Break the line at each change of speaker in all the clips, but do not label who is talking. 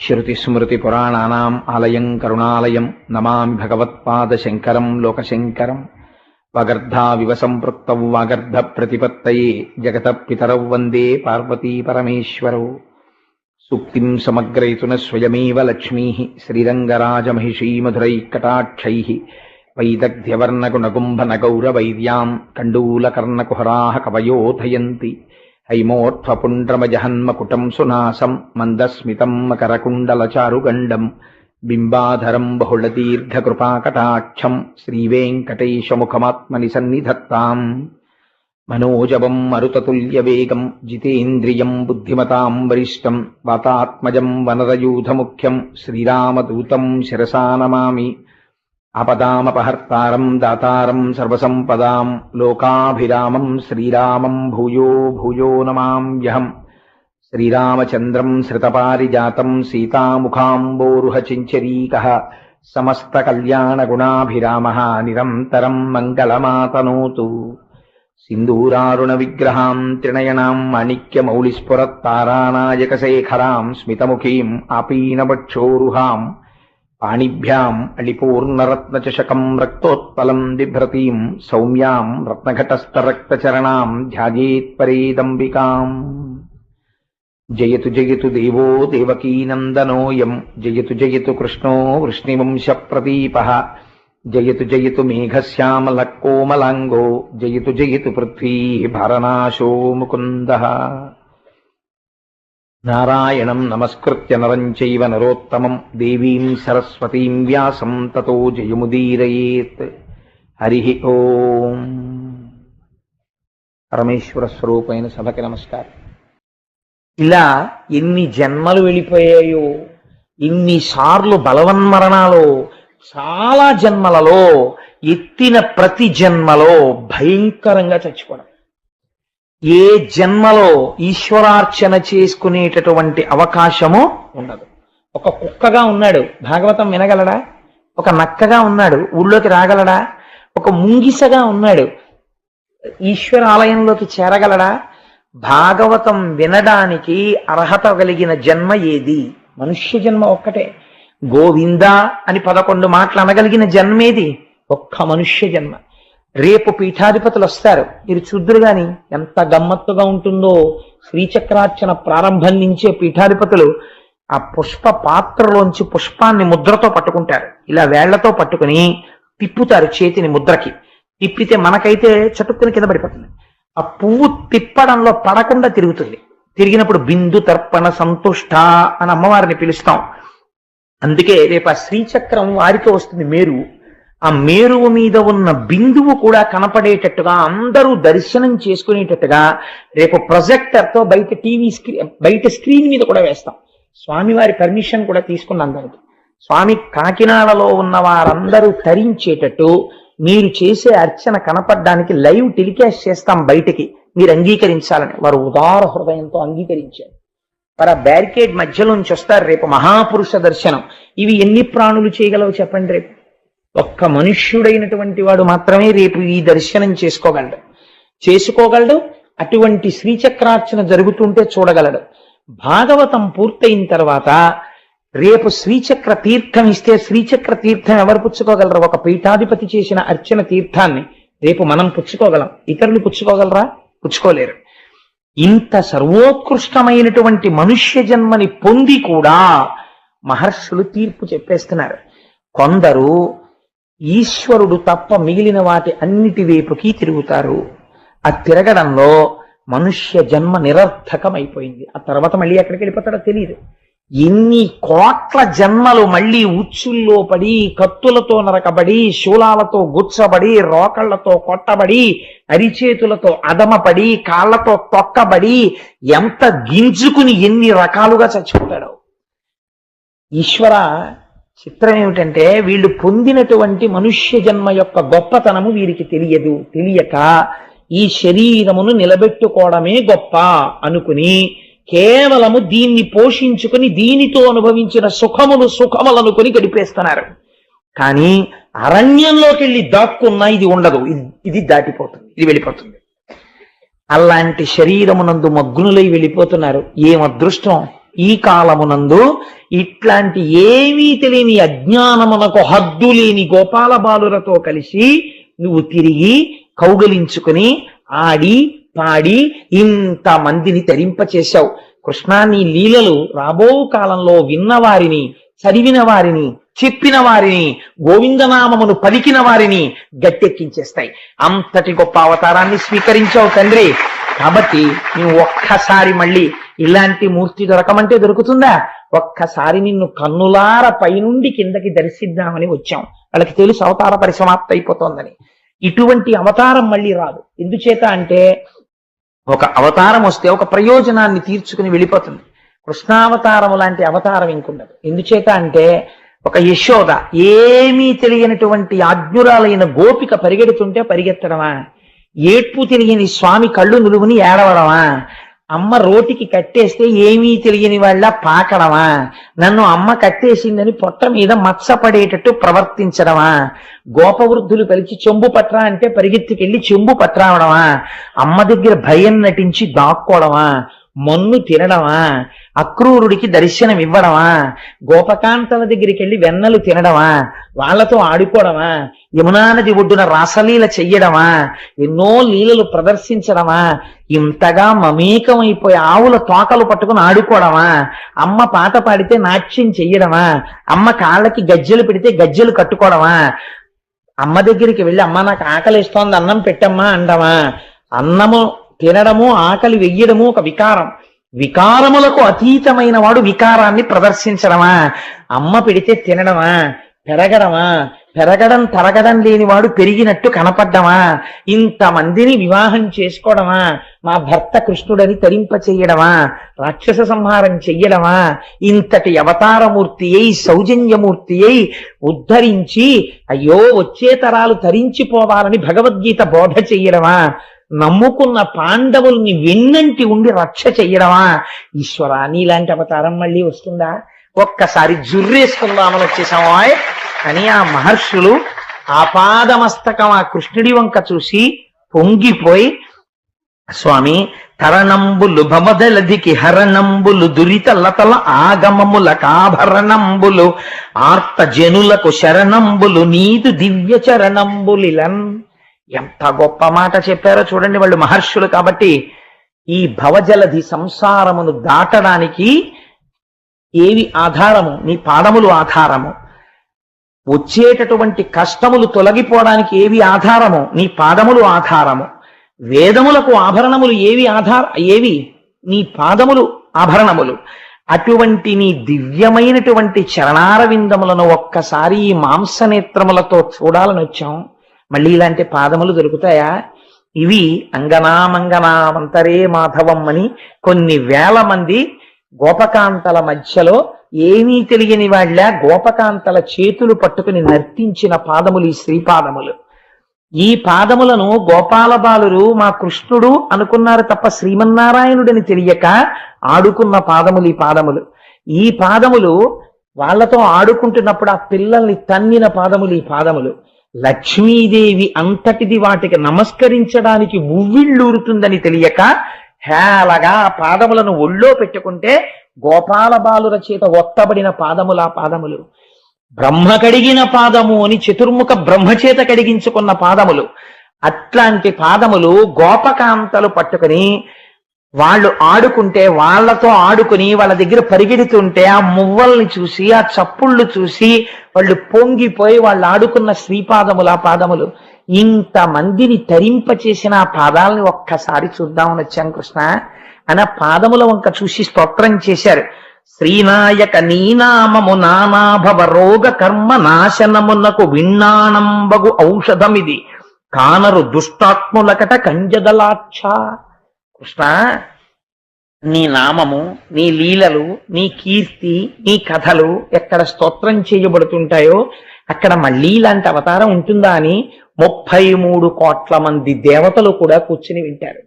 శృతిస్మృతిపురాణానాం ఆలయం కరుణాలయం నమామి భగవత్పాదశంకరం లోకశంకరం వగర్ధావివ సంపృక్త వాగర్ధ ప్రతిపత్తయే జగత పితరౌ వందే పార్వతీ పరమేశ్వరౌ సూక్తిం సమగ్రయతున స్వయమేవ లక్ష్మీ శ్రీరంగరాజమహిషీ మధురైకటాక్షై వైదగ్ధ్యవర్ణగుణగుంభనగౌరవైద్యాం కండూలకర్ణకుహరా కవయోధయంతి హైమోర్ధ్వపుండ్రమజహన్మకుటం సునాసం మందస్మితం మకరకుండలచారుగండం బింబాధరం బహుళదీర్ఘకృపాకటాక్షం శ్రీవేంకటేశముఖమాత్మని సన్నిధత్తాం మనోజవం మరుతతుల్యవేగం జితేంద్రియం బుద్ధిమతాం వరిష్టం వాతాత్మజం వనరయూధముఖ్యం శ్రీరామదూతం శిరసా నమామి. ఆపదామపహర్తారం దాతారం సర్వసంపదాం లోకాభిరామం శ్రీరామం భూయో భూయో నమామ్యహం శ్రీరామచంద్రం శ్రితపారిజాతం సీతాముఖాంబోరుహచించరీక. సమస్తకల్యాణగుణాభిరామः నిరంతరం మంగళమాతనోతు. సింధూరారుణ విగ్రహాం త్రినయనాం మాణిక్యమౌళిస్ఫురత్తారానాయకశేఖరాం స్మితముఖీం ఆపీనవక్షోరుహాం పాణిభ్యాం అళిపూర్ణరత్నచషకం రక్తోత్పలం బిభ్రతీం సౌమ్యాం రత్నఘటస్థరక్తచరణాం ధ్యాయేత్పరేదంబికాం జయతు జయతు దేవో దేవకీనందనోయం జయతు జయతు కృష్ణో వృష్ణివంశ ప్రదీప జయతు జయతు మేఘశ్యామల కోమలాంగో జయతు జయతు పృథ్వీ భరనాశో ముకుంద నారాయణం నమస్కృత్య నరం చైవ నరోత్తమం దేవీం సరస్వతీం వ్యాసం తతో జయముదీరయేత్ హరి ఓం పరమేశ్వర స్వరూపైన సభకి నమస్కారం। ఇలా ఎన్ని జన్మలు వెళ్ళిపోయాయో ఇన్నిసార్లు బలవన్మరణాలు చాలా జన్మలలో ఎత్తిన ప్రతి జన్మలో భయంకరంగా చచ్చిపోవడం. ఏ జన్మలో ఈశ్వరార్చన చేసుకునేటటువంటి అవకాశము ఉండదు. ఒక కుక్కగా ఉన్నాడు భాగవతం వినగలడా? ఒక నక్కగా ఉన్నాడు ఊళ్ళోకి రాగలడా? ఒక ముంగిసగా ఉన్నాడు ఈశ్వర ఆలయంలోకి చేరగలడా? భాగవతం వినడానికి అర్హత కలిగిన జన్మ ఏది? మనుష్య జన్మ ఒక్కటే. గోవింద అని పదకొండు మాటలు అనగలిగిన జన్మేది? ఒక్క మనుష్య జన్మ. రేపు పీఠాధిపతులు వస్తారు. మీరు చూద్దరు గాని ఎంత గమ్మత్తుగా ఉంటుందో శ్రీచక్రార్చన ప్రారంభం నుంచే పీఠాధిపతులు ఆ పుష్ప పాత్రలోంచి పుష్పాన్ని ముద్రతో పట్టుకుంటారు. ఇలా వేళ్ళతో పట్టుకుని తిప్పుతారు చేతిని ముద్రకి. తిప్పితే మనకైతే చటుక్కుని కింద పడిపోతుంది. ఆ పువ్వు తిప్పడంలో పడకుండా తిరుగుతుంది. తిరిగినప్పుడు బిందు తర్పణ సంతుష్ట అని అమ్మవారిని పిలుస్తాం. అందుకే రేపు ఆ శ్రీచక్రం వారికి వస్తుంది మేరు. ఆ మేరువు మీద ఉన్న బిందువు కూడా కనపడేటట్టుగా అందరూ దర్శనం చేసుకునేటట్టుగా రేపు ప్రొజెక్టర్తో బయట టీవీ స్క్రీన్ బయట స్క్రీన్ మీద కూడా వేస్తాం. స్వామివారి పర్మిషన్ కూడా తీసుకున్నాం దానికి స్వామి కాకినాడలో ఉన్న వారందరూ తరించేటట్టు మీరు చేసే అర్చన కనపడడానికి లైవ్ టెలికాస్ట్ చేస్తాం బయటికి. మీరు అంగీకరించాలని. వారు ఉదార హృదయంతో అంగీకరించారు. మరి ఆ బ్యారికేడ్ మధ్యలోంచి వస్తారు రేపు మహాపురుష దర్శనం. ఇవి ఎన్ని ప్రాణులు చేయగలవు చెప్పండి రేపు? ఒక్క మనుష్యుడైనటువంటి వాడు మాత్రమే రేపు ఈ దర్శనం చేసుకోగలడు. చేసుకోగలడు అటువంటి శ్రీచక్రార్చన జరుగుతుంటే చూడగలడు. భాగవతం పూర్తయిన తర్వాత రేపు శ్రీచక్ర తీర్థం ఇస్తే శ్రీచక్ర తీర్థం ఎవరు పుచ్చుకోగలరు? ఒక పీఠాధిపతి చేసిన అర్చన తీర్థాన్ని రేపు మనం పుచ్చుకోగలం. ఇతరులు పుచ్చుకోగలరా? పుచ్చుకోలేరు. ఇంత సర్వోత్కృష్టమైనటువంటి మనుష్య జన్మని పొంది కూడా మహర్షులు తీర్పు చెప్పేస్తున్నారు. కొందరు ఈశ్వరుడు తప్ప మిగిలిన వాటి అన్నిటి వైపుకి తిరుగుతారు. ఆ తిరగడంలో మనుష్య జన్మ నిరర్థకమైపోయింది. ఆ తర్వాత మళ్ళీ ఎక్కడికి వెళ్ళిపోతాడో తెలియదు ఎన్ని కోట్ల జన్మలు మళ్ళీ ఉచ్చుల్లో పడి కత్తులతో నరకబడి శూలాలతో గుచ్చబడి రోకళ్ళతో కొట్టబడి అరిచేతులతో అదమపడి కాళ్ళతో తొక్కబడి ఎంత గింజుకుని ఎన్ని రకాలుగా చచ్చిపోతాడో. ఈశ్వర చిత్రం ఏమిటంటే వీళ్ళు పొందినటువంటి మనుష్య జన్మ యొక్క గొప్పతనము వీరికి తెలియదు తెలియక ఈ శరీరమును నిలబెట్టుకోవడమే గొప్ప అనుకుని కేవలము దీన్ని పోషించుకుని దీనితో అనుభవించిన సుఖమును సుఖములనుకుని గడిపేస్తున్నారు. కానీ అరణ్యంలోకి వెళ్ళి దాక్కున్నా ఇది ఉండదు ఇది- ఇది దాటిపోతుంది ఇది వెళ్ళిపోతుంది. అలాంటి శరీరమునందు మగ్నులై వెళ్ళిపోతున్నారు. ఏం అదృష్టం ఈ కాలమునందు ఇట్లాంటి ఏమీ తెలియని అజ్ఞానమునకు హద్దు లేని గోపాల బాలురతో కలిసి నువ్వు తిరిగి కౌగలించుకుని ఆడి పాడి ఇంత మందిని తరింపచేశావు. కృష్ణా నీ లీలలు రాబో కాలంలో విన్నవారిని చదివిన వారిని చెప్పిన వారిని గోవిందనామమును పలికిన వారిని గట్టెక్కించేస్తాయి. అంతటి గొప్ప అవతారాన్ని స్వీకరించావు తండ్రి. కాబట్టి నువ్వు ఒక్కసారి మళ్ళీ ఇలాంటి మూర్తి దొరకమంటే దొరుకుతుందా? ఒక్కసారి నిన్ను కన్నులార పైనుండి కిందకి దర్శిద్దామని వచ్చాం. వాళ్ళకి తెలుసు అవతార పరిసమాప్త అయిపోతోందని. ఇటువంటి అవతారం మళ్ళీ రాదు. ఎందుచేత అంటే ఒక అవతారం వస్తే ఒక ప్రయోజనాన్ని తీర్చుకుని వెళ్ళిపోతుంది. కృష్ణావతారం లాంటి అవతారం ఇంకుండదు. ఎందుచేత అంటే ఒక యశోద ఏమీ తెలియనటువంటి ఆజ్ఞురాలైన గోపిక పరిగెడుతుంటే పరిగెత్తడమా? ఏడ్పు తెలియని స్వామి కళ్ళు నులువుని ఏడవడమా? అమ్మ రోటికి కట్టేస్తే ఏమీ తెలియని వాళ్ళ పాకడమా? నన్ను అమ్మ కట్టేసిందని పొట్ట మీద మత్సపడేటట్టు ప్రవర్తించడమా? గోపవృద్ధులు కలిసి చెంబు పట్రా అంటే పరిగెత్తుకెళ్ళి చెంబు పట్రావడమా? అమ్మ దగ్గర భయం నటించి దాక్కోవడమా మన్ను తినడమా? అక్రూరుడికి దర్శనం ఇవ్వడమా గోపకాంతల దగ్గరికి వెళ్ళి వెన్నలు తినడమా? వాళ్ళతో ఆడుకోవడమా? యమునా నది ఒడ్డున రాసలీల చెయ్యడమా? ఎన్నో లీలలు ప్రదర్శించడమా? ఇంతగా మమేకమైపోయి ఆవుల తోకలు పట్టుకుని ఆడుకోవడమా? అమ్మ పాట పాడితే నాట్యం చెయ్యడమా? అమ్మ కాళ్ళకి గజ్జెలు పెడితే గజ్జెలు కట్టుకోవడమా? అమ్మ దగ్గరికి వెళ్ళి అమ్మ నాకు ఆకలి ఇస్తోంది అన్నం పెట్టమ్మా అండమా? అన్నము తినడము ఆకలి వెయ్యడము ఒక వికారం. వికారములకు అతీతమైన వాడు వికారాన్ని ప్రదర్శించడమా? అమ్మ పెడితే తినడమా? పెరగడమా? పెరగడం తరగడం లేనివాడు పెరిగినట్టు కనపడ్డమా? ఇంతమందిని వివాహం చేసుకోవడమా? మా భర్త కృష్ణుడని తరింప చెయ్యడమా రాక్షస సంహారం చెయ్యడమా? ఇంతటి అవతారమూర్తి అయి సౌజన్యమూర్తి అయి ఉద్ధరించి అయ్యో వచ్చే తరాలు తరించిపోవాలని భగవద్గీత బోధ చెయ్యడమా? నమ్ముకున్న పాండవుల్ని వెన్నంటి ఉండి రక్ష చెయ్యడమా? ఈశ్వర నీలాంటి అవతారం మళ్ళీ వస్తుందా? ఒక్కసారి జుర్రేసుకుందామని వచ్చేసామా అని ఆ మహర్షులు ఆపాదమస్తకం ఆ కృష్ణుడి వంక చూసి పొంగిపోయి స్వామి తరణంబులు భమదలదికి హరణంబులు దురిత లతల ఆగమముల కాభరణంబులు ఆర్త జనులకు శరణంబులు నీదు దివ్య చరణంబులిలన్ ఎంత గొప్ప మాట చెప్పారో చూడండి వాళ్ళు మహర్షులు కాబట్టి ఈ భవజలధి సంసారమును దాటడానికి ఏవి ఆధారము? నీ పాదములు ఆధారము. వచ్చేటటువంటి కష్టములు తొలగిపోవడానికి ఏవి ఆధారము? నీ పాదములు ఆధారము. వేదములకు ఆభరణములు ఏవి ఆధార? ఏవి? నీ పాదములు ఆభరణములు. అటువంటి నీ దివ్యమైనటువంటి చరణారవిందములను ఒక్కసారి ఈ మాంసనేత్రములతో చూడాలని వచ్చాం. మళ్ళీ ఇలాంటి పాదములు దొరుకుతాయా? ఇవి అంగనామంగనామంతరే మాధవం అని కొన్ని వేల మంది గోపకాంతల మధ్యలో ఏమీ తెలియని వాళ్ళ గోపకాంతల చేతులు పట్టుకుని నర్తించిన పాదములు ఈ శ్రీపాదములు. ఈ పాదములను గోపాల బాలురు మా కృష్ణుడు అనుకున్నారు తప్ప శ్రీమన్నారాయణుడని తెలియక ఆడుకున్న పాదములు ఈ పాదములు. ఈ పాదములు వాళ్ళతో ఆడుకుంటున్నప్పుడు ఆ పిల్లల్ని తన్నిన పాదములు ఈ పాదములు. లక్ష్మీదేవి అంతటిది వాటికి నమస్కరించడానికి ఉవ్విళ్ళూరుతుందని తెలియక హేళగా పాదములను ఒళ్ళో పెట్టుకుంటే గోపాల బాలుర చేత ఒత్తబడిన పాదముల ఆ పాదములు. బ్రహ్మ కడిగిన పాదము అని చతుర్ముఖ బ్రహ్మచేత కడిగించుకున్న పాదములు. అట్లాంటి పాదములు గోపకాంతలు పట్టుకుని వాళ్ళు ఆడుకుంటే వాళ్ళతో ఆడుకుని వాళ్ళ దగ్గర పరిగెడుతుంటే ఆ మువ్వల్ని చూసి ఆ చప్పుళ్ళు చూసి వాళ్ళు పొంగిపోయి వాళ్ళు ఆడుకున్న శ్రీపాదములు ఆ పాదములు. ఇంత మందిని తరింప చేసిన ఆ పాదాలని ఒక్కసారి చూద్దామని వచ్చాం కృష్ణ. అని ఆ పాదముల వంక చూసి స్తోత్రం చేశారు. శ్రీనాయక నీనామము నానాభవ రోగ కర్మ నాశనమునకు విన్నాణంబగు ఔషధమిది. కానరు దుష్టాత్ములకట కంజదలాక్ష కృష్ణ నీ నామము నీ లీలలు నీ కీర్తి నీ కథలు ఎక్కడ స్తోత్రం చేయబడుతుంటాయో అక్కడ మళ్ళీ ఇలాంటి అవతారం ఉంటుందా అని ముప్పై మూడు కోట్ల మంది దేవతలు కూడా కూర్చుని వింటారు.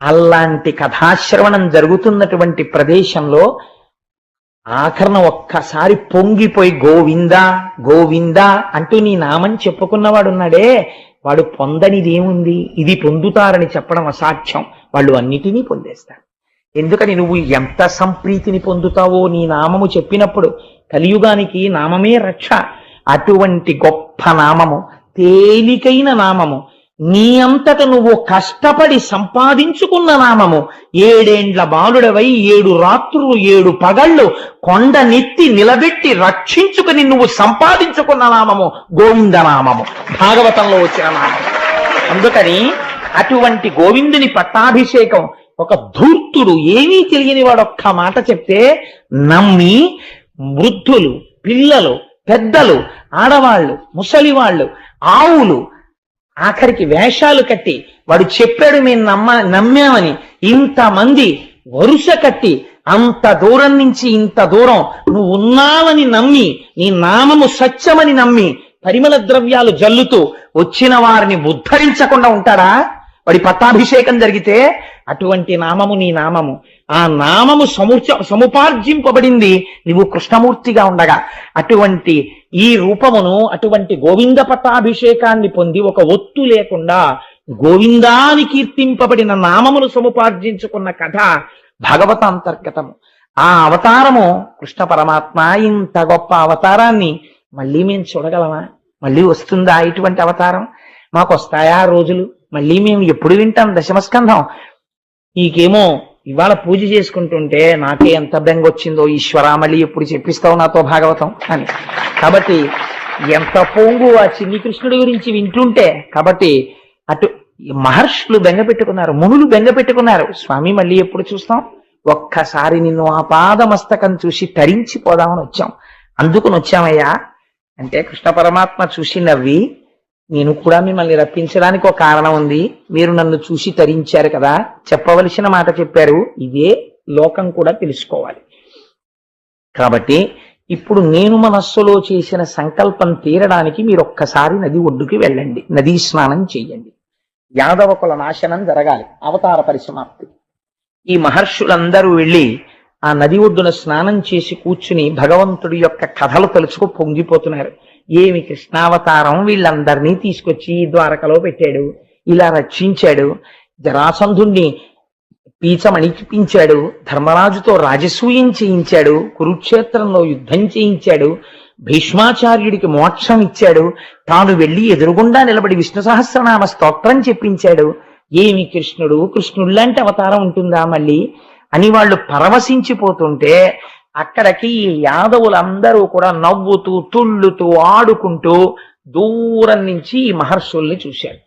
అలాంటి కథాశ్రవణం జరుగుతున్నటువంటి ప్రదేశంలో ఆఖరణ ఒక్కసారి పొంగిపోయి గోవిందా గోవిందా అంటూ నీ నామని చెప్పుకున్నవాడున్నాడే వాడు పొందనిదేముంది? ఇది పొందుతారని చెప్పడం అసాధ్యం. వాళ్ళు అన్నిటినీ పొందేస్తారు. ఎందుకని నువ్వు ఎంత సంప్రీతిని పొందుతావో నీ నామము చెప్పినప్పుడు కలియుగానికి నామమే రక్ష. అటువంటి గొప్ప నామము తేలికైన నామము నీ అంతట నువ్వు కష్టపడి సంపాదించుకున్న నామము ఏడేండ్ల బాలుడవై ఏడు రాత్రులు ఏడు పగళ్ళు కొండ నెత్తి నిలబెట్టి రక్షించుకుని నువ్వు సంపాదించుకున్న నామము గోవింద నామము భాగవతంలో వచ్చిన నామము. అందుకని అటువంటి గోవిందుని పట్టాభిషేకం ఒక ధూర్తుడు ఏమీ తెలియని వాడు ఒక్క మాట చెప్తే నమ్మి వృద్ధులు పిల్లలు పెద్దలు ఆడవాళ్ళు ముసలివాళ్ళు ఆవులు ఆఖరికి వేషాలు కట్టి వాడు చెప్పాడు మేము నమ్మ నమ్మామని ఇంతమంది వరుస కట్టి అంత దూరం నుంచి ఇంత దూరం నువ్వు ఉన్నావని నమ్మి నీ నామము సత్యమని నమ్మి పరిమళ ద్రవ్యాలు జల్లుతూ వచ్చిన వారిని ఉద్ధరించకుండా ఉంటాడా? వాడి పట్టాభిషేకం జరిగితే అటువంటి నామము నీ నామము. ఆ నామము సముచ సముపార్జింపబడింది నువ్వు కృష్ణమూర్తిగా ఉండగా. అటువంటి ఈ రూపమును అటువంటి గోవింద పట్టాభిషేకాన్ని పొంది ఒక ఒత్తు లేకుండా గోవిందాని కీర్తింపబడిన నామమును సముపార్జించుకున్న కథ భగవత అంతర్గతము ఆ అవతారము కృష్ణ పరమాత్మ ఇంత గొప్ప అవతారాన్ని మళ్ళీ మేము చూడగలమా? మళ్ళీ వస్తుందా ఇటువంటి అవతారం? మాకు వస్తాయా రోజులు? మళ్ళీ మేము ఎప్పుడు వింటాం దశమస్కంధం? నీకేమో ఇవాళ పూజ చేసుకుంటుంటే నాకే ఎంత బెంగ వచ్చిందో ఈశ్వరా మళ్ళీ ఎప్పుడు చెప్పిస్తావు నాతో భాగవతం అని. కాబట్టి ఎంత పొంగు ఆ చిన్ని కృష్ణుడి గురించి వింటుంటే కాబట్టి అటు మహర్షులు బెంగ పెట్టుకున్నారు మునులు బెంగ పెట్టుకున్నారు. స్వామి మళ్ళీ ఎప్పుడు చూస్తాం? ఒక్కసారి నిన్ను ఆ పాదమస్తకం చూసి తరించిపోదామని వచ్చాం. అందుకుని వచ్చామయ్యా అంటే కృష్ణ పరమాత్మ చూసి నవ్వి నేను కూడా మిమ్మల్ని రప్పించడానికి ఒక కారణం ఉంది. మీరు నన్ను చూసి తరించారు కదా. చెప్పవలసిన మాట చెప్పారు. ఇదే లోకం కూడా తెలుసుకోవాలి. కాబట్టి ఇప్పుడు నేను మనస్సులో చేసిన సంకల్పం తీరడానికి మీరు ఒక్కసారి నది ఒడ్డుకి వెళ్ళండి. నదీ స్నానం చేయండి. యాదవ కుల నాశనం జరగాలి. అవతార పరిసమాప్తి. ఈ మహర్షులందరూ వెళ్ళి ఆ నది ఒడ్డున స్నానం చేసి కూర్చుని భగవంతుడి యొక్క కథలు తలుచుకు పొంగిపోతున్నారు. ఏమి కృష్ణావతారం వీళ్ళందరినీ తీసుకొచ్చి ద్వారకలో పెట్టాడు. ఇలా రక్షించాడు. జరాసంధుణ్ణి పీచమణిపించాడు ధర్మరాజుతో రాజసూయం చేయించాడు. కురుక్షేత్రంలో యుద్ధం చేయించాడు. భీష్మాచార్యుడికి మోక్షం ఇచ్చాడు. తాను వెళ్ళి ఎదురుగుండా నిలబడి విష్ణు సహస్రనామ స్తోత్రం చెప్పించాడు. ఏమి కృష్ణుడు? కృష్ణుడు లాంటి అవతారం ఉంటుందా మళ్ళీ? అని వాళ్ళు పరవశించిపోతుంటే అక్కడికి ఈ యాదవులందరూ కూడా నవ్వుతూ తుళ్ళుతూ ఆడుకుంటూ దూరం నుంచి ఈ మహర్షుల్ని చూశారు.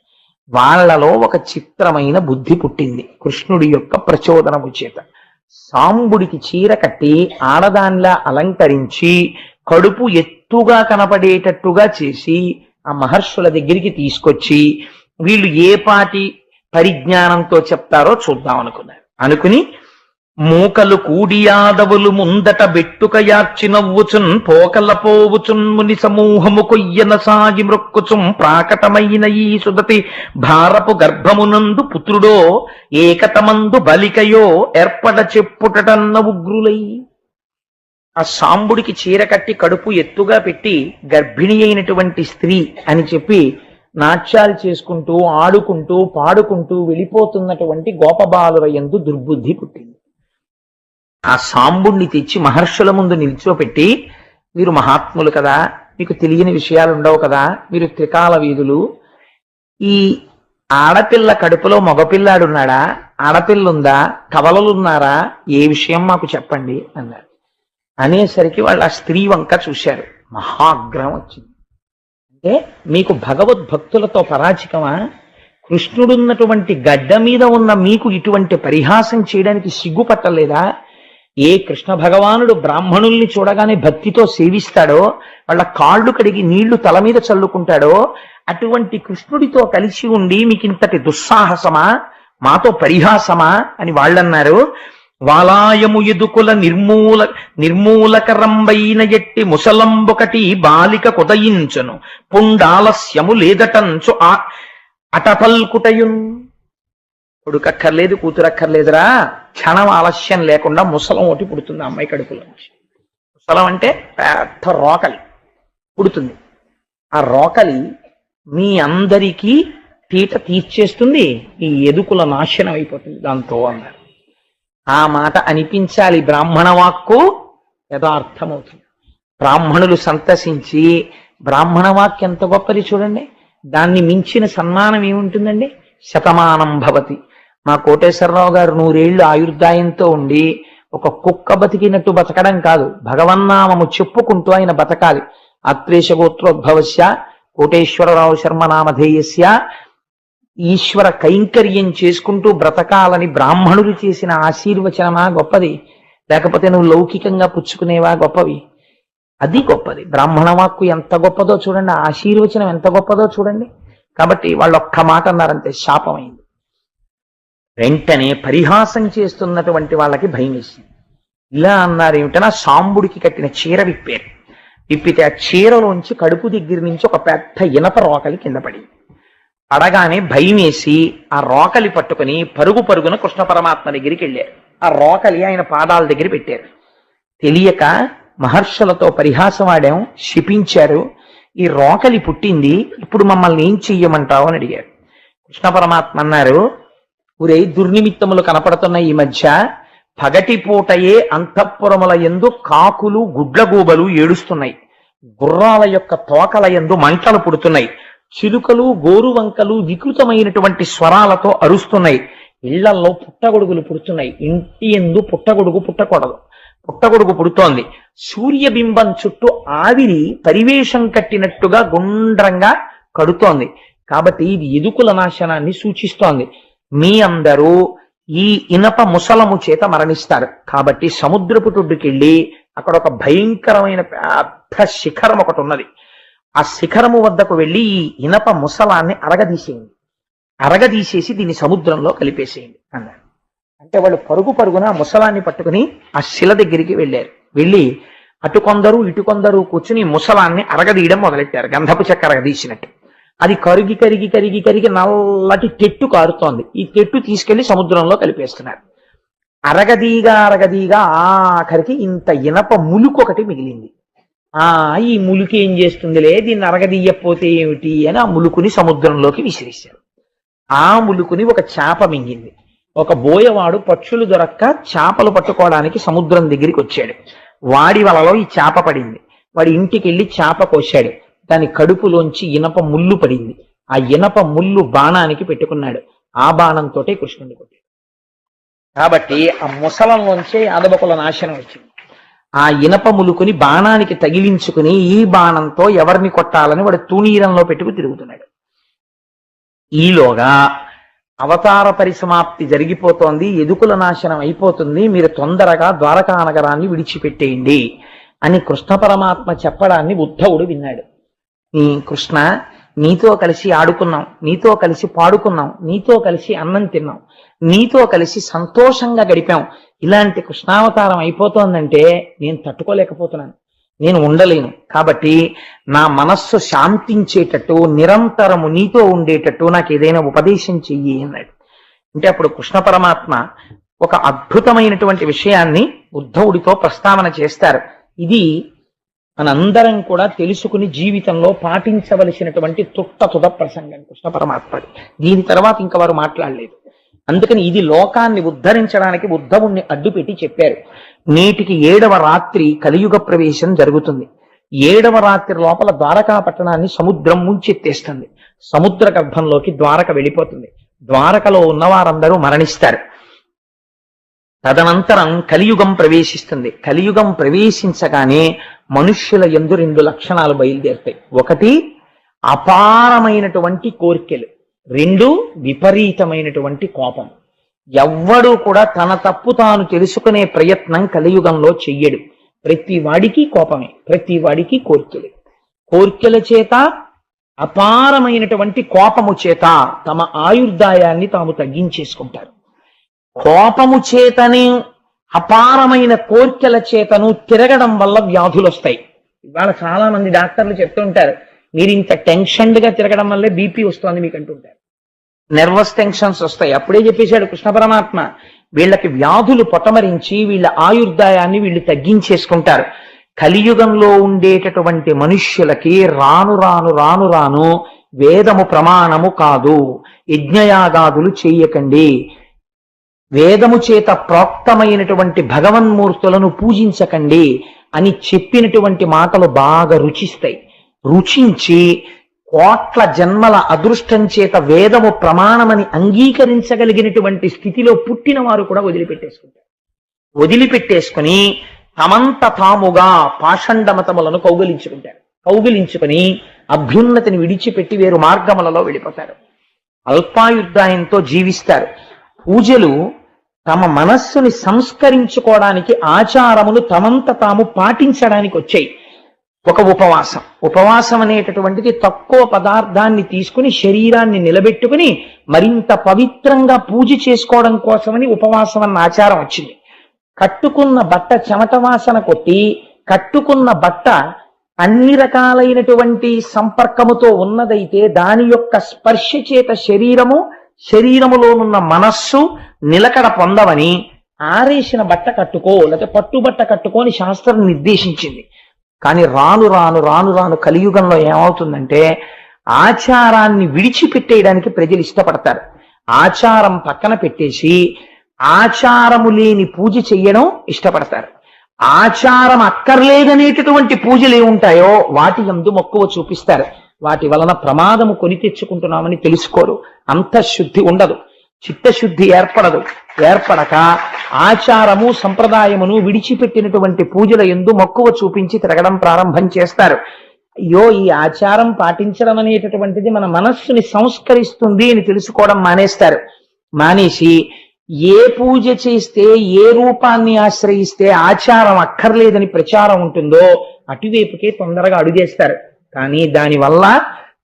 వాళ్ళలో ఒక చిత్రమైన బుద్ధి పుట్టింది కృష్ణుడి యొక్క ప్రచోదనము చేత. సాంబుడికి చీర కట్టి ఆడదాన్లా అలంకరించి కడుపు ఎత్తుగా కనపడేటట్టుగా చేసి ఆ మహర్షుల దగ్గరికి తీసుకొచ్చి వీళ్ళు ఏ పాటి పరిజ్ఞానంతో చెప్తారో చూద్దాం అనుకున్నారు. అనుకుని మూకలు కూడియాదవులు ముందట బెట్టుక యార్చి నవ్వుచున్ పోకల పోవుచున్ ముని సమూహము కొయ్యన సాగి మృక్కుచుం ప్రాకటమైన ఈ సుదతి భారపు గర్భమునందు పుత్రుడో ఏకతమందు బలికయో ఏర్పడ చెప్పుటటన్న ఉగ్రులై. ఆ సాంబుడికి చీర కట్టి కడుపు ఎత్తుగా పెట్టి గర్భిణి అయినటువంటి స్త్రీ అని చెప్పి నాట్యాలు చేసుకుంటూ ఆడుకుంటూ పాడుకుంటూ వెళ్ళిపోతున్నటువంటి గోపబాలుర ఎందు దుర్బుద్ధి పుట్టింది. ఆ సాంబుణ్ణి తెచ్చి మహర్షుల ముందు నిల్చోపెట్టి మీరు మహాత్ములు కదా మీకు తెలియని విషయాలు ఉండవు కదా మీరు త్రికాల వీధులు. ఈ ఆడపిల్ల కడుపులో మగపిల్లాడున్నాడా ఆడపిల్లుందా కవలలున్నారా ఏ విషయం మాకు చెప్పండి అన్నారు అనేసరికి వాళ్ళు ఆ స్త్రీ వంక చూశారు. మహాగ్రహం వచ్చింది. అంటే మీకు భగవద్భక్తులతో పరాచికమా కృష్ణుడున్నటువంటి గడ్డ మీద ఉన్న మీకు ఇటువంటి పరిహాసం చేయడానికి సిగ్గుపట్టలేదా? ఏ కృష్ణ భగవానుడు బ్రాహ్మణుల్ని చూడగానే భక్తితో సేవిస్తాడో వాళ్ళ కాళ్ళు కడిగి నీళ్ళు తల మీద చల్లుకుంటాడో అటువంటి కృష్ణుడితో కలిసి ఉండి మీకు ఇంతటి దుస్సాహసమా మాతో పరిహాసమా అని వాళ్ళన్నారు. వాలాయము ఎదుకుల నిర్మూల నిర్మూలకరంబైన ఎట్టి ముసలంబొకటి బాలిక కుదయించును పుండాలస్యము లేదటంచు ఆ అటపల్కుటయున్. కొడుకక్కర్లేదు కూతురక్కర్లేదురా. క్షణం ఆలస్యం లేకుండా ముసలం ఒకటి పుడుతుంది అమ్మాయి అమ్మాయి కడుపులోంచి ముసలం అంటే పెద్ద రోకలి పుడుతుంది. ఆ రోకలి మీ అందరికీ తీట తీర్చేస్తుంది ఈ ఎదుకుల నాశనం అయిపోతుంది దాంతో అన్నారు. ఆ మాట అనిపించాలి బ్రాహ్మణ వాక్కు యథార్థమవుతుంది. బ్రాహ్మణులు సంతసించి బ్రాహ్మణ వాక్యం ఎంత గొప్పది చూడండి. దాన్ని మించిన సన్మానం ఏముంటుందండి? శతమానం భవతి. మా కోటేశ్వరరావు గారు నూరేళ్ళు ఆయుర్దాయంతో ఉండి ఒక కుక్క బతికినట్టు బతకడం కాదు. భగవన్నామము చెప్పుకుంటూ ఆయన బతకాలి. అత్రేష గోత్రోద్భవస్య కోటేశ్వరరావు శర్మ నామధేయస్య ఈశ్వర కైంకర్యం చేసుకుంటూ బ్రతకాలని బ్రాహ్మణులు చేసిన ఆశీర్వచనమా గొప్పది. లేకపోతే నువ్వు లౌకికంగా పుచ్చుకునేవా గొప్పవి? అది గొప్పది. బ్రాహ్మణ వాక్కు ఎంత గొప్పదో చూడండి. ఆశీర్వచనం ఎంత గొప్పదో చూడండి. కాబట్టి వాళ్ళు ఒక్క మాట అన్నారంతే శాపమైంది. వెంటనే పరిహాసం చేస్తున్నటువంటి వాళ్ళకి భయం వేసింది ఇలా అన్నారు ఏమిటన్నా సాంబుడికి కట్టిన చీర విప్పారు. విప్పితే ఆ చీరలోంచి కడుపు దగ్గర నుంచి ఒక పెద్ద ఇనప రోకలి కింద పడింది. పడగానే భయం వేసి ఆ రోకలి పట్టుకుని పరుగు పరుగున కృష్ణ పరమాత్మ దగ్గరికి వెళ్ళారు. ఆ రోకలి ఆయన పాదాల దగ్గర పెట్టారు. తెలియక మహర్షులతో పరిహాసం ఆడాం శిపించారు. ఈ రోకలి పుట్టింది ఇప్పుడు మమ్మల్ని ఏం చెయ్యమంటావు అని అడిగారు. కృష్ణ పరమాత్మ అన్నారు ఊరే దుర్నిమిత్తములు కనపడుతున్న ఈ మధ్య. పగటిపూటయే అంతఃపురముల ఎందు కాకులు గుడ్లగూబలు ఏడుస్తున్నాయి. గుర్రాల యొక్క తోకల ఎందు మంటలు పుడుతున్నాయి. చిలుకలు గోరువంకలు వికృతమైనటువంటి స్వరాలతో అరుస్తున్నాయి. ఇళ్ళల్లో పుట్టగొడుగులు పుడుతున్నాయి. ఇంటి ఎందు పుట్టగొడుగు పుట్టకూడదు. పుట్టగొడుగు పుడుతోంది. సూర్యబింబం చుట్టూ ఆవిరి పరివేషం కట్టినట్టుగా గుండ్రంగా కడుతోంది. కాబట్టి ఇది ఎదుకుల నాశనాన్ని సూచిస్తోంది. మీ అందరూ ఈ ఇనప ముసలము చేత మరణిస్తారు. కాబట్టి సముద్రపు టొడ్డుకెళ్ళి అక్కడ ఒక భయంకరమైన పెద్ద శిఖరం ఒకటి ఉన్నది. ఆ శిఖరము వద్దకు వెళ్ళి ఈ ఇనప ముసలాన్ని అరగదీసేయండి. అరగదీసేసి దీన్ని సముద్రంలో కలిపేసేయండి అన్నారు. అంటే వాళ్ళు పరుగు పరుగున ముసలాన్ని పట్టుకుని ఆ శిల దగ్గరికి వెళ్ళారు. వెళ్ళి అటు కొందరు ఇటు కొందరు కూర్చుని ముసలాన్ని అరగదీయడం మొదలెట్టారు. గంధపు చెక్క అరగదీసినట్టు. అది కరిగి కరిగి కరిగి కరిగి నల్లటి తెట్టు కారుతోంది. ఈ తెట్టు తీసుకెళ్ళి సముద్రంలో కలిపేస్తున్నారు. అరగదీగా అరగదీగా ఆఖరికి ఇంత ఇనప ములుకు ఒకటి మిగిలింది. ఆ ఈ ములుకు ఏం చేస్తుందిలే? దీన్ని అరగదీయకపోతే ఏమిటి అని ఆ ములుకుని సముద్రంలోకి విసిరేశారు. ఆ ములుకుని ఒక చేప మింగింది. ఒక బోయవాడు పక్షులు దొరక్క చేపలు పట్టుకోవడానికి సముద్రం దగ్గరికి వచ్చాడు. వాడి వలలో ఈ చేప పడింది. వాడి ఇంటికి వెళ్ళి చేప కోశాడు. దాని కడుపులోంచి ఇనప ముళ్ళు పడింది. ఆ ఇనప ముళ్ళు బాణానికి పెట్టుకున్నాడు. ఆ బాణంతోటే కృష్ణుడిని కొట్టాడు. కాబట్టి ఆ ముసలంలోంచే అదబకుల నాశనం వచ్చింది. ఆ ఇనప ములుకుని బాణానికి తగిలించుకుని ఈ బాణంతో ఎవరిని కొట్టాలని వాడు తూణీరంలో పెట్టుకు తిరుగుతున్నాడు. ఈలోగా అవతార పరిసమాప్తి జరిగిపోతోంది. ఎదుకుల నాశనం అయిపోతుంది. మీరు తొందరగా ద్వారకా నగరాన్ని విడిచిపెట్టేయండి అని కృష్ణ పరమాత్మ చెప్పడాన్ని ఉద్ధవుడు విన్నాడు. నీ కృష్ణ నీతో కలిసి ఆడుకున్నాం నీతో కలిసి పాడుకున్నాం నీతో కలిసి అన్నం తిన్నాం నీతో కలిసి సంతోషంగా గడిపాం. ఇలాంటి కృష్ణావతారం అయిపోతోందంటే నేను తట్టుకోలేకపోతున్నాను. నేను ఉండలేను. కాబట్టి నా మనస్సు శాంతించేటట్టు నిరంతరము నీతో ఉండేటట్టు నాకు ఏదైనా ఉపదేశం చెయ్యి అన్నాడు. అంటే అప్పుడు కృష్ణ పరమాత్మ ఒక అద్భుతమైనటువంటి విషయాన్ని ఉద్ధవుడితో ప్రస్తావన చేస్తారు. ఇది మనందరం కూడా తెలుసుకుని జీవితంలో పాటించవలసినటువంటి తుట్ట తుద ప్రసంగం కృష్ణ పరమాత్మడు దీని తర్వాత ఇంకా వారు మాట్లాడలేదు. అందుకని ఇది లోకాన్ని ఉద్ధరించడానికి ఉద్ధవుణ్ణి అడ్డుపెట్టి చెప్పారు. నేటికి ఏడవ రాత్రి కలియుగ ప్రవేశం జరుగుతుంది. ఏడవ రాత్రి లోపల ద్వారకా పట్టణాన్ని సముద్రం ముంచెత్తేస్తుంది. సముద్ర గర్భంలోకి ద్వారక వెళ్ళిపోతుంది. ద్వారకలో ఉన్న వారందరూ మరణిస్తారు. తదనంతరం కలియుగం ప్రవేశిస్తుంది. కలియుగం ప్రవేశించగానే మనుష్యుల ఎందు రెండు లక్షణాలు బయలుదేరుతాయి. ఒకటి అపారమైనటువంటి కోరికలు. రెండు విపరీతమైనటువంటి కోపం. ఎవ్వడూ కూడా తన తప్పు తాను తెలుసుకునే ప్రయత్నం కలియుగంలో చెయ్యడు. ప్రతి వాడికి కోపమే ప్రతి వాడికి కోరికలు. కోరికల చేత అపారమైనటువంటి కోపము చేత తమ ఆయుర్దాయాన్ని తాము తగ్గించేసుకుంటారు. కోపము చేతనే అపారమైన కోర్కెల చేతను తిరగడం వల్ల వ్యాధులు వస్తాయి ఇవాళ చాలా మంది డాక్టర్లు చెప్తుంటారు మీరు ఇంత టెన్షన్డ్గా తిరగడం వల్లే బీపీ వస్తుంది మీకు అంటుంటారు నెర్వస్ టెన్షన్స్ వస్తాయి. అప్పుడే చెప్పేశాడు కృష్ణ పరమాత్మ వీళ్ళకి వ్యాధులు పొటమరించి వీళ్ళ ఆయుర్దాయాన్ని వీళ్ళు తగ్గించేసుకుంటారు. కలియుగంలో ఉండేటటువంటి మనుష్యులకి రాను రాను రాను రాను వేదము ప్రమాణము కాదు. యజ్ఞయాగాదులు చేయకండి. వేదము చేత ప్రోక్తమైనటువంటి భగవన్మూర్తులను పూజించకండి అని చెప్పినటువంటి మాటలు బాగా రుచిస్తాయి. రుచించి కోట్ల జన్మల అదృష్టం చేత వేదము ప్రమాణమని అంగీకరించగలిగినటువంటి స్థితిలో పుట్టిన వారు కూడా వదిలిపెట్టేసుకుంటారు. వదిలిపెట్టేసుకుని తమంత తాముగా పాషండమతములను కౌగిలించుకుంటారు. కౌగిలించుకుని అభ్యున్నతిని విడిచిపెట్టి వేరు మార్గములలో వెళ్ళిపోతారు. అల్పాయుద్ధాయంతో జీవిస్తారు. పూజలు తమ మనస్సుని సంస్కరించుకోవడానికి ఆచారములు తమంత తాము పాటించడానికి వచ్చాయి. ఒక ఉపవాసం. ఉపవాసం అనేటటువంటిది తక్కువ పదార్థాన్ని తీసుకుని శరీరాన్ని నిలబెట్టుకుని మరింత పవిత్రంగా పూజ చేసుకోవడం కోసమని ఉపవాసం అన్న ఆచారం వచ్చింది. కట్టుకున్న బట్ట చెమట వాసన కొట్టి కట్టుకున్న బట్ట అన్ని రకాలైనటువంటి సంపర్కముతో ఉన్నదైతే దాని యొక్క స్పర్శ చేత శరీరము శరీరములోనున్న మనస్సు నిలకడ పొందవని ఆరేసిన బట్ట కట్టుకో లేకపోతే పట్టుబట్ట కట్టుకోని శాస్త్రం నిర్దేశించింది. కానీ రాను రాను రాను రాను కలియుగంలో ఏమవుతుందంటే ఆచారాన్ని విడిచిపెట్టేయడానికి ప్రజలు ఇష్టపడతారు. ఆచారం పక్కన పెట్టేసి ఆచారము లేని పూజ చెయ్యడం ఇష్టపడతారు. ఆచారం అక్కర్లేదనేటటువంటి పూజలు ఏముంటాయో వాటి ఎందు మక్కువ చూపిస్తారు. వాటి వలన ప్రమాదము కొని తెచ్చుకుంటున్నామని తెలుసుకోరు. అంతఃశుద్ధి ఉండదు. చిత్తశుద్ధి ఏర్పడదు. ఏర్పడక ఆచారము సంప్రదాయమును విడిచిపెట్టినటువంటి పూజల ఎందు మక్కువ చూపించి తిరగడం ప్రారంభం చేస్తారు. అయ్యో ఈ ఆచారం పాటించడం అనేటటువంటిది మన మనస్సుని సంస్కరిస్తుంది అని తెలుసుకోవడం మానేస్తారు. మానేసి ఏ పూజ చేస్తే ఏ రూపాన్ని ఆశ్రయిస్తే ఆచారం అక్కర్లేదని ప్రచారం ఉంటుందో అటువైపుకే తొందరగా అడుగేస్తారు. కానీ దానివల్ల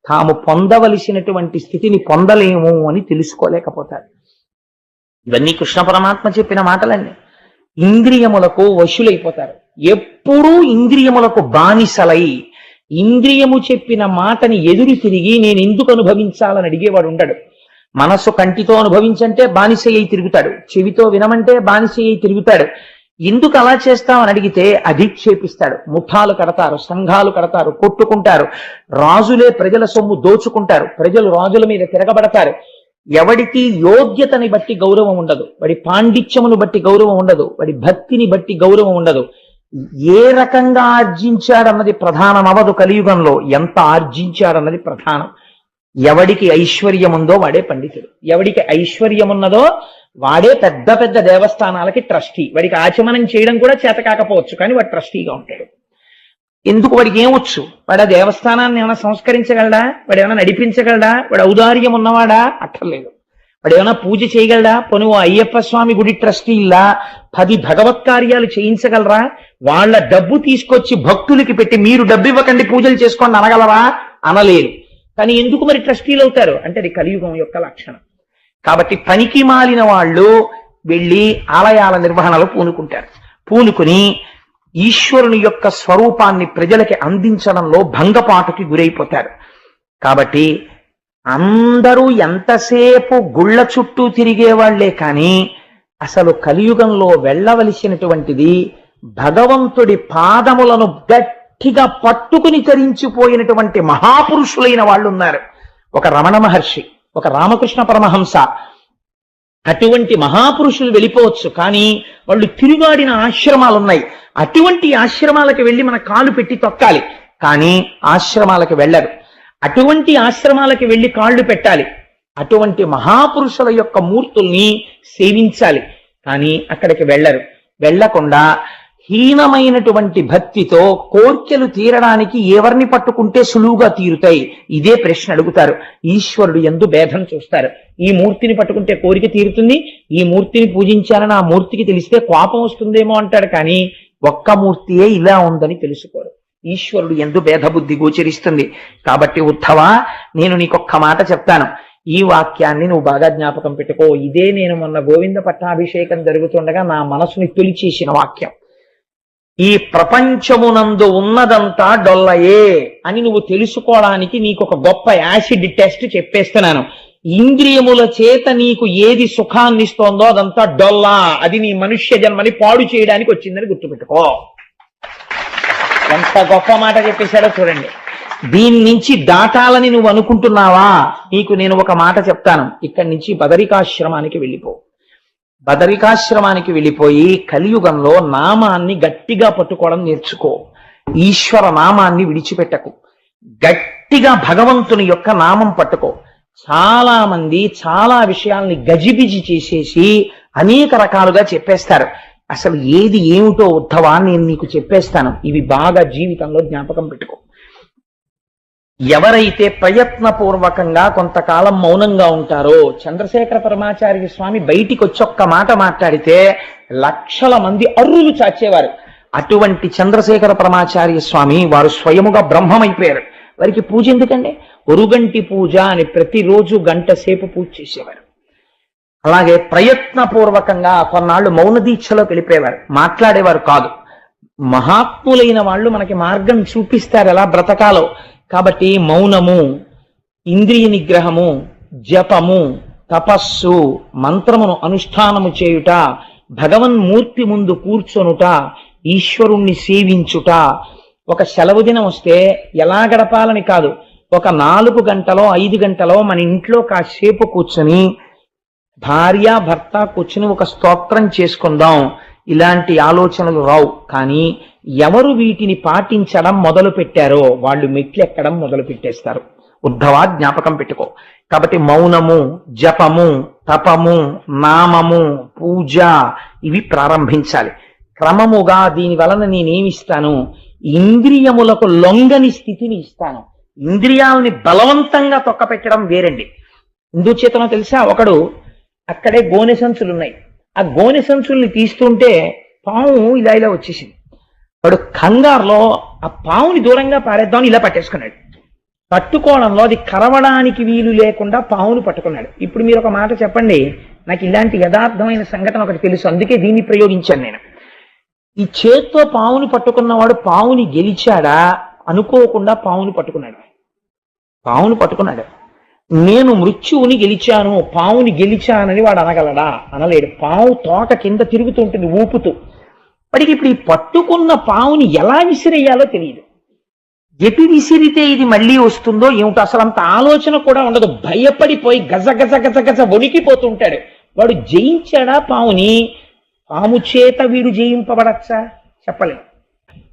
తాము పొందవలసినటువంటి స్థితిని పొందలేము అని తెలుసుకోలేకపోతారు. ఇవన్నీ కృష్ణ పరమాత్మ చెప్పిన మాటలన్నీ. ఇంద్రియములకు వశులైపోతారు. ఎప్పుడూ ఇంద్రియములకు బానిసలై ఇంద్రియము చెప్పిన మాటని ఎదురు తిరిగి నేను ఎందుకు అనుభవించాలని అడిగేవాడు ఉండడు. మనస్సు కంటితో అనుభవించంటే బానిసయ్యి తిరుగుతాడు. చెవితో వినమంటే బానిసయ్యి తిరుగుతాడు. ఎందుకు అలా చేస్తామని అడిగితే అధిక్షేపిస్తాడు. ముఠాలు కడతారు సంఘాలు కడతారు కొట్టుకుంటారు. రాజులే ప్రజల సొమ్ము దోచుకుంటారు. ప్రజలు రాజుల మీద తిరగబడతారు. ఎవడికి యోగ్యతని బట్టి గౌరవం ఉండదు. వాడి పాండిత్యమును బట్టి గౌరవం ఉండదు. వాడి భక్తిని బట్టి గౌరవం ఉండదు. ఏ రకంగా ఆర్జించాడన్నది ప్రధానం అవదు కలియుగంలో. ఎంత ఆర్జించాడన్నది ప్రధానం. ఎవడికి ఐశ్వర్యం ఉందో వాడే పండితుడు. ఎవడికి ఐశ్వర్యం ఉన్నదో వాడే పెద్ద పెద్ద దేవస్థానాలకి ట్రస్టీ. వాడికి ఆచమనం చేయడం కూడా చేత కాకపోవచ్చు కానీ వాడు ట్రస్టీగా ఉంటాడు. ఎందుకు వాడికి ఏమొచ్చు? వాడు ఆ దేవస్థానాన్ని ఏమైనా సంస్కరించగలడా? వాడు ఏమైనా నడిపించగలడా? వాడు ఔదార్యం ఉన్నవాడా? అక్కర్లేదు. వాడు ఏమైనా పూజ చేయగలడా? పను ఓ అయ్యప్ప స్వామి గుడి ట్రస్టీలా పది భగవత్ కార్యాలు చేయించగలరా? వాళ్ళ డబ్బు తీసుకొచ్చి భక్తులకి పెట్టి మీరు డబ్బు ఇవ్వకండి పూజలు చేసుకోండి అనగలరా? అనలేరు కానీ ఎందుకు మరి ట్రస్టీలు అవుతారు? అంటే అది కలియుగం యొక్క లక్షణం. కాబట్టి పనికి మాలిన వాళ్ళు వెళ్ళి ఆలయాల నిర్వహణలో పూనుకుంటారు. పూనుకుని ఈశ్వరుని యొక్క స్వరూపాన్ని ప్రజలకి అందించడంలో భంగపాటుకి గురైపోతారు. కాబట్టి అందరూ ఎంతసేపు గుళ్ళ చుట్టూ తిరిగేవాళ్ళే కానీ అసలు కలియుగంలో వెళ్ళవలసినటువంటిది భగవంతుడి పాదములను గట్టిగా పట్టుకుని తరించిపోయినటువంటి మహాపురుషులైన వాళ్ళు ఉన్నారు ఒక రమణ మహర్షి. ఒక రామకృష్ణ పరమహంస. అటువంటి మహాపురుషులు వెళ్ళిపోవచ్చు కానీ వాళ్ళు తిరుగాడిన ఆశ్రమాలు ఉన్నాయి అటువంటి ఆశ్రమాలకు వెళ్ళి మన కాలు పెట్టి తొక్కాలి కానీ ఆశ్రమాలకు వెళ్ళరు. అటువంటి ఆశ్రమాలకు వెళ్ళి కాళ్ళు పెట్టాలి. అటువంటి మహాపురుషుల యొక్క మూర్తుల్ని సేవించాలి కానీ అక్కడికి వెళ్ళరు. వెళ్ళకుండా హీనమైనటువంటి భక్తితో కోర్కెలు తీరడానికి ఎవరిని పట్టుకుంటే సులువుగా తీరుతాయి? ఇదే ప్రశ్న అడుగుతారు. ఈశ్వరుడు ఎందు భేదం చూస్తారు. ఈ మూర్తిని పట్టుకుంటే కోరిక తీరుతుంది. ఈ మూర్తిని పూజించాలని ఆ మూర్తికి తెలిస్తే కోపం వస్తుందేమో అంటాడు కానీ ఒక్క మూర్తియే ఇలా ఉందని తెలుసుకోరు. ఈశ్వరుడు ఎందు భేదబుద్ధి గోచరిస్తుంది. కాబట్టి ఉద్ధవా నేను నీకొక్క మాట చెప్తాను. ఈ వాక్యాన్ని నువ్వు బాగా జ్ఞాపకం పెట్టుకో. ఇదే నేను మొన్న గోవింద పట్టాభిషేకం జరుగుతుండగా నా మనసుని తొలిచేసిన వాక్యం. ఈ ప్రపంచమునందు ఉన్నదంతా డొల్లయే అని నువ్వు తెలుసుకోవడానికి నీకు ఒక గొప్ప యాసిడ్ టెస్ట్ చెప్పేస్తున్నాను. ఇంద్రియముల చేత నీకు ఏది సుఖాన్ని ఇస్తోందో అదంతా డొల్లా. అది నీ మనుష్య జన్మని పాడు చేయడానికి వచ్చిందని గుర్తుపెట్టుకో. ఎంత గొప్ప మాట చెప్పేశాడో చూడండి. దీని నుంచి దాటాలని నువ్వు అనుకుంటున్నావా? నీకు నేను ఒక మాట చెప్తాను. ఇక్కడి నుంచి బదరికాశ్రమానికి వెళ్ళిపో. బదరికాశ్రమానికి వెళ్ళిపోయి కలియుగంలో నామాన్ని గట్టిగా పట్టుకోవడం నేర్చుకో. ఈశ్వర నామాన్ని విడిచిపెట్టకు. గట్టిగా భగవంతుని యొక్క నామం పట్టుకో. చాలా మంది చాలా విషయాల్ని గజిబిజి చేసేసి అనేక రకాలుగా చెప్పేస్తారు. అసలు ఏది ఏమిటో ఉద్ధవా నేను నీకు చెప్పేస్తాను. ఇవి బాగా జీవితంలో జ్ఞాపకం పెట్టుకో. ఎవరైతే ప్రయత్నపూర్వకంగా కొంతకాలం మౌనంగా ఉంటారో చంద్రశేఖర పరమాచార్య స్వామి బయటికి వచ్చి ఒక్క మాట మాట్లాడితే లక్షల మంది అర్రులు చాచేవారు. అటువంటి చంద్రశేఖర పరమాచార్య స్వామి వారు స్వయముగా బ్రహ్మమైపోయారు. వారికి పూజ ఎందుకండి? ఒరుగంటి పూజ అని ప్రతిరోజు గంట సేపు పూజ చేసేవారు. అలాగే ప్రయత్నపూర్వకంగా కొన్నాళ్ళు మౌన దీక్షలో వెళ్ళిపోయేవారు. మాట్లాడేవారు కాదు. మహాత్ములైన వాళ్ళు మనకి మార్గం చూపిస్తారు ఎలా బ్రతకాలో. కాబట్టి మౌనము ఇంద్రియ నిగ్రహము జపము తపస్సు మంత్రమును అనుష్ఠానము చేయుట భగవన్మూర్తి ముందు కూర్చొనుట ఈశ్వరుణ్ణి సేవించుట. ఒక సెలవు దినం వస్తే ఎలా గడపాలని కాదు. ఒక నాలుగు గంటలో ఐదు గంటలో మన ఇంట్లో కాసేపు కూర్చొని భార్య భర్త కూర్చుని ఒక స్తోత్రం చేసుకుందాం. ఇలాంటి ఆలోచనలు రావు. కానీ ఎవరు వీటిని పాటించడం మొదలు పెట్టారో వాళ్ళు మెట్లు ఎక్కడం మొదలు పెట్టేస్తారు ఉద్ధవా జ్ఞాపకం పెట్టుకో. కాబట్టి మౌనము జపము తపము నామము పూజ ఇవి ప్రారంభించాలి. క్రమముగా దీని వలన నేనేమిస్తాను? ఇంద్రియములకు లొంగని స్థితిని ఇస్తాను. ఇంద్రియాలని బలవంతంగా తొక్కపెట్టడం వేరండి. ఎందుచేతనో తెలుసా? ఒకడు అక్కడే గోనె సంచులు ఉన్నాయి ఆ గోనె సంచుల్ని తీస్తుంటే పాము ఇలా ఇలా వచ్చేసింది. వాడు కంగారులో ఆ పావుని దూరంగా పారేద్దామని ఇలా పట్టేసుకున్నాడు. పట్టుకోవడంలో అది కరవడానికి వీలు లేకుండా పావును పట్టుకున్నాడు. ఇప్పుడు మీరు ఒక మాట చెప్పండి. నాకు ఇలాంటి యథార్థమైన సంఘటన ఒకటి తెలుసు. అందుకే దీన్ని ప్రయోగించాను నేను. ఈ చేత్తో పావుని పట్టుకున్నవాడు పావుని గెలిచాడా? అనుకోకుండా పావుని పట్టుకున్నాడు. పావును పట్టుకున్నాడు. నేను మృత్యువుని గెలిచాను పావుని గెలిచానని వాడు అనగలడా? అనలేడు. పావు తోక కింద తిరుగుతుంటుంది ఊపుతూ. వాడికి ఇప్పుడు ఈ పట్టుకున్న పావుని ఎలా విసిరేయాలో తెలియదు. ఎటు విసిరితే ఇది మళ్ళీ వస్తుందో ఏమిటో అసలు అంత ఆలోచన కూడా ఉండదు. భయపడిపోయి గజ గజ గజ గజ వణికిపోతుంటాడు. వాడు జయించాడా పావుని? పాము చేత వీడు జయింపబడచ్చా? చెప్పలేదు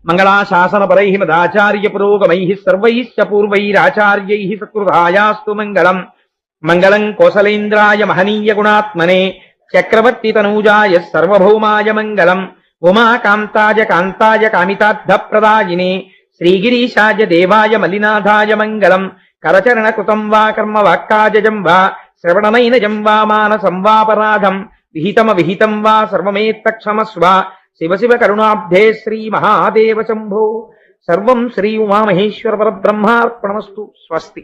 మంగళాశాసనపరై మదాచార్య పురోగమై సర్వైశ్చ పూర్వైరాచార్యై సత్కృతాయాస్తు మంగళం. మంగళం కోసలేంద్రాయ మహనీయ గుణాత్మనే చక్రవర్తి తనూజాయ సర్వభౌమాయ మంగళం. ఉమాకాంతాయ కాంతాయ కామితార్థ ప్రదాయినే శ్రీగిరీశాయ దేవాయ మలినాథాయ మంగళం. కరచరణ కృతం వా కర్మ వాక్కాజం వా శ్రవణనైనజం వా మానసం వాపరాధం విహితమ విహితం వా సర్వమేత్తక్షమస్వ శివ శివ కరుణాబ్ధే శ్రీ మహాదేవ శంభో సర్వం శ్రీ ఉమామహేశ్వర పరబ్రహ్మార్పణమస్తు స్వస్తి